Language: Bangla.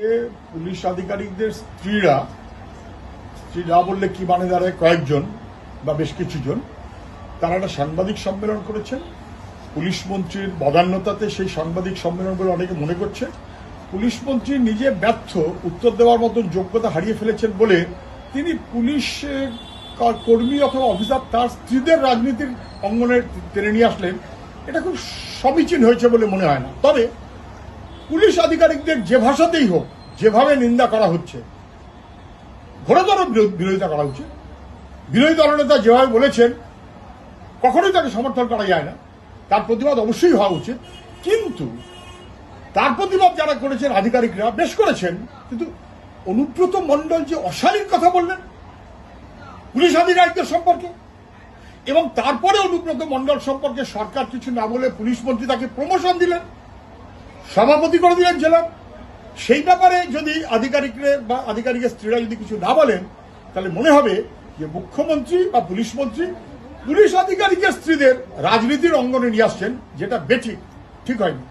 আধিকারিকদের স্ত্রীরা স্ত্রীরা বললে কি মানে দাঁড়ায় কয়েকজন বা বেশ কিছু জন তারা একটা সাংবাদিক সম্মেলন করেছেন। পুলিশ মন্ত্রীর বদান্যতাতে সেই সাংবাদিক সম্মেলন বলে অনেকে মনে করছে। পুলিশ মন্ত্রী নিজে ব্যর্থ, উত্তর দেওয়ার মতন যোগ্যতা হারিয়ে ফেলেছেন বলে তিনি পুলিশ কর্মী অথবা অফিসার তার স্ত্রীদের রাজনীতির অঙ্গনে টেনে নিয়ে আসলেন। এটা খুব সমীচীন হয়েছে বলে মনে হয় না। তবে পুলিশ আধিকারিকদের যে ভাষাতেই হোক, যেভাবে নিন্দা করা হচ্ছে ঘোরতর বিরো- বিরোধিতা করা উচিত। বিরোধী দলনেতা যেভাবে বলেছেন, কখনোই তাকে সমর্থন করা যায় না। তার প্রতিবাদ অবশ্যই হওয়া উচিত। কিন্তু তার প্রতিবাদ যারা করেছেন, আধিকারিকরা বেশ করেছেন, কিন্তু অনুব্রত মণ্ডল যে অশালীন কথা বললেন পুলিশ আধিকারিকদের সম্পর্কে এবং তারপরে অনুব্রত মণ্ডল সম্পর্কে সরকার কিছু না বলে পুলিশ মন্ত্রী তাকে প্রমোশন দিলেন সভাপতি করে দিলেন জেলার সেই ব্যাপারে যদি আধিকারিকদের বা আধিকারিকের স্ত্রীরা যদি কিছু না বলেন, তাহলে মনে হবে যে মুখ্যমন্ত্রী বা পুলিশ মন্ত্রী পুলিশ আধিকারিকের স্ত্রীদের রাজনীতির অঙ্গনে নিয়ে আসছেন, যেটা বেঠিক। ঠিক হয়নি।